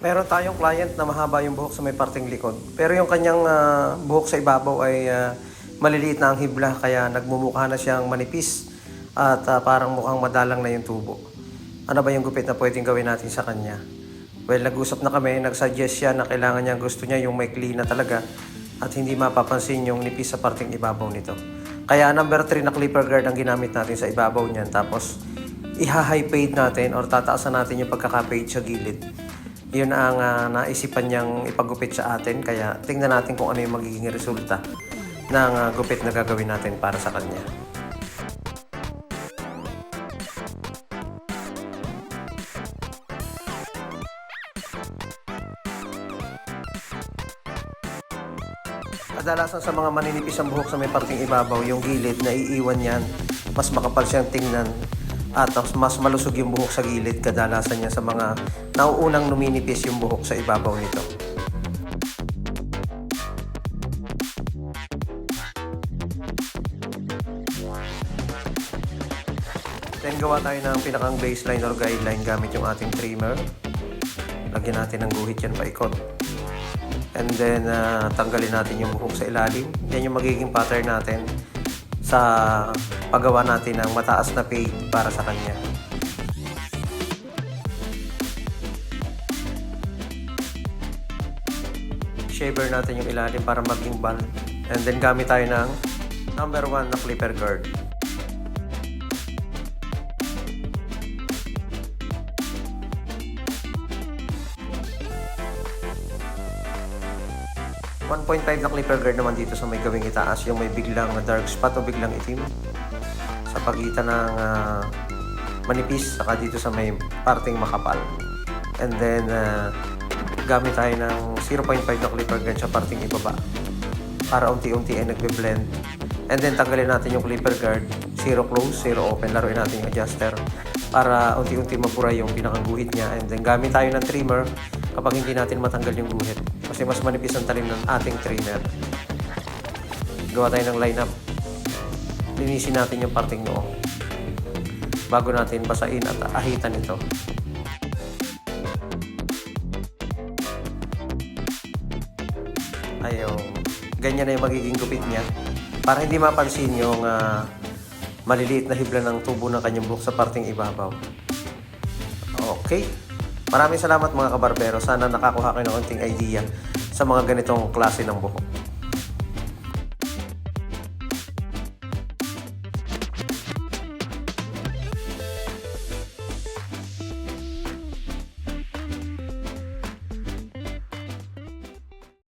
Meron tayong client na mahaba yung buhok sa may parting likod. Pero yung kanyang ah, buhok sa ibabaw ay ah, maliliit na ang hibla kaya nagmumukha na siyang manipis at ah, parang mukhang madalang na yung tubo. Ano ba yung gupit na pwedeng gawin natin sa kanya? Well, nag-usap na kami, nag-suggest siya na kailangan niya, gusto niya yung may clean na talaga at hindi mapapansin yung nipis sa parting ibabaw nito. Kaya number 3 na clipper guard ang ginamit natin sa ibabaw niyan. Tapos, iha-high fade natin or tataasan natin yung pagkaka-fade sa gilid. Yun ang ah, naisipan niyang ipagupit sa atin. Kaya tingnan natin kung ano yung magiging resulta ng ah, gupit na gagawin natin para sa kanya. Kadalasan sa mga maninipis ang buhok sa may parting ibabaw, yung gilid na iiwan yan, mas makapal siyang tingnan at mas malusog yung buhok sa gilid kadalasan niya sa mga nauunang numinipis yung buhok sa ibabaw nito. Then gawa tayo ng pinakang baseline or guideline gamit yung ating trimmer. Lagyan natin ng guhit yan paikot. And then, ah, tanggalin natin yung buhok sa ilalim. Yan yung magiging pattern natin sa paggawa natin ng mataas na fade para sa kanya. Shaver natin yung ilalim para maging bald. And then, gamit tayo ng number 1 na clipper guard. One point five na clipper guard naman dito sa may gawing itaas, yung may biglang dark spot o biglang itim sa pagitan ng ah, manipis saka dito sa may parting makapal. And then, ah, gamit tayo ng 0.5 na clipper guard sa parting ibaba para unti-unti ay nagbe-blend. And then, tanggalin natin yung clipper guard, zero close, zero open. Laruin natin yung adjuster para unti-unti mapura yung pinakang guhit niya. And then, gamit tayo ng trimmer kapag hindi natin matanggal yung guhit. Kasi mas manipis ang talim ng ating trimmer. Gawa tayo ng lineup. Linisin natin yung parting noo bago natin basain at ahitan ito. Ayaw. Ganyan na yung magiging gupit niya. Para hindi mapansin yung ah, maliliit na hibla ng tubo ng kanyang buhok sa parting ibabaw. Okay. Maraming salamat mga kabarbero. Sana nakakuha kayo ng konting idea sa mga ganitong klase ng buhok.